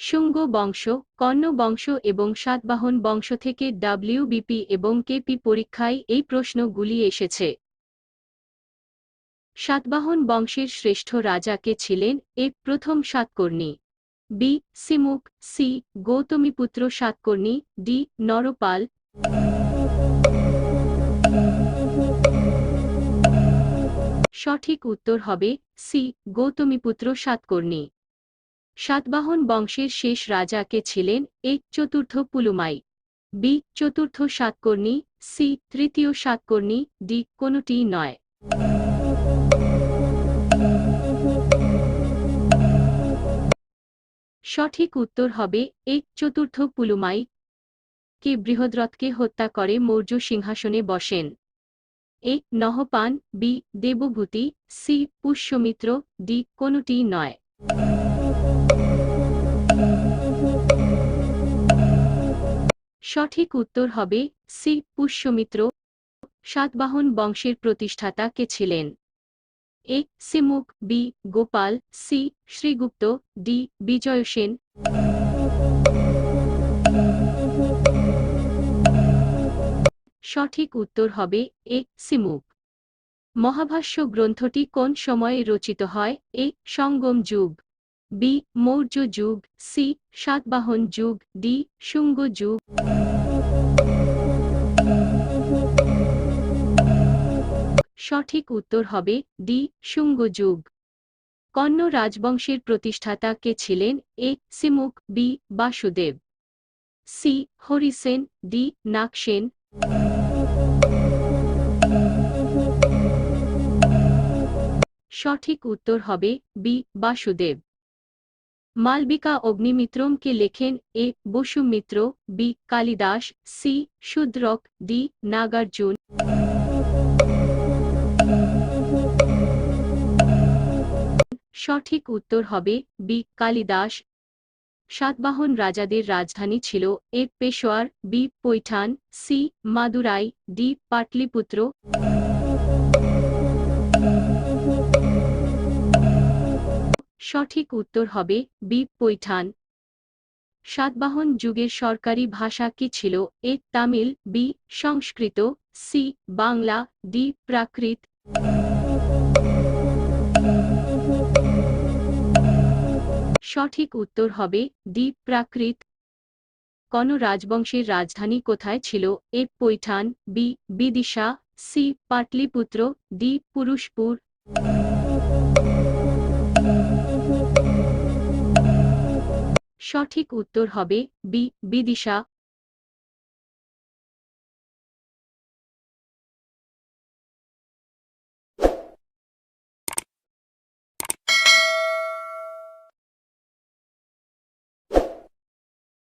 শুঙ্গ বংশ, কর্ণ বংশ এবং সাতবাহন বংশ থেকে ডাব্লিউবিপি এবং কেপি পরীক্ষায় এই প্রশ্নগুলি এসেছে। সাতবাহন বংশের শ্রেষ্ঠ রাজা কে ছিলেন এ প্রথম Satakarni. B Simuk C Gautamiputra Satakarni D Narapal. সঠিক উত্তর হবে সি গৌতমীপুত্র সাতকর্ণী। সাতবাহন বংশের শেষ রাজা কে ছিলেন এ চতুর্থ পুলুমাই, বি চতুর্থ সাতকর্ণী, সি তৃতীয় সাতকর্ণী, ডি কোনটি নয়। সঠিক উত্তর হবে এ চতুর্থ পুলুমাই, কে বৃহদ্রথকে হত্যা করে মৌর্য সিংহাসনে বসেন। এ নহপান, বি দেবভূতি, সি পুষ্যমিত্র, ডি কোনটি নয়। সঠিক উত্তর হবে সি, পুষ্যমিত্র, সাতবাহন বংশের প্রতিষ্ঠাতা কে ছিলেন? A, Simuk, B, Gopal, C, Srigupta, D Vijaysen সঠিক উত্তর হবে এ, সিমুক। মহাভাষ্য গ্রন্থটি কোন সময়ে রচিত হয়? এ, সঙ্গম যুগ। বি মৌর্য যুগ সি সাতবাহন যুগ ডি শুঙ্গ যুগ সঠিক উত্তর হবে ডি শুঙ্গ যুগ কণ্য রাজবংশের প্রতিষ্ঠাতা কে ছিলেন? A, Simuk, B, Basudev. C, Harisen D Nagsen. সঠিক উত্তর হবে বি বাসুদেব। মালবিকা অগ্নিমিত্রম কে লেখেন A Basumitra, B Kalidas, C Shudrak, D Nagarjun. সঠিক উত্তর হবে বি কালিদাস। সাতবাহন রাজাদের রাজধানী ছিল A Peshawar, B Paithan, C Madurai, D Pataliputra. সঠিক উত্তর হবে বি, পৈঠান। সাতবাহন যুগের সরকারি ভাষা কি ছিল? A, Tamil, B, Sanskrit, C, Bangla, D, Prakrit. সঠিক উত্তর হবে ডি, প্রাকৃত। কন রাজবংশের রাজধানী কোথায় ছিল? A, Paithan, B, Vidisha, C, Pataliputra, D, Purushapura. সঠিক উত্তর হবে বি বিদিশা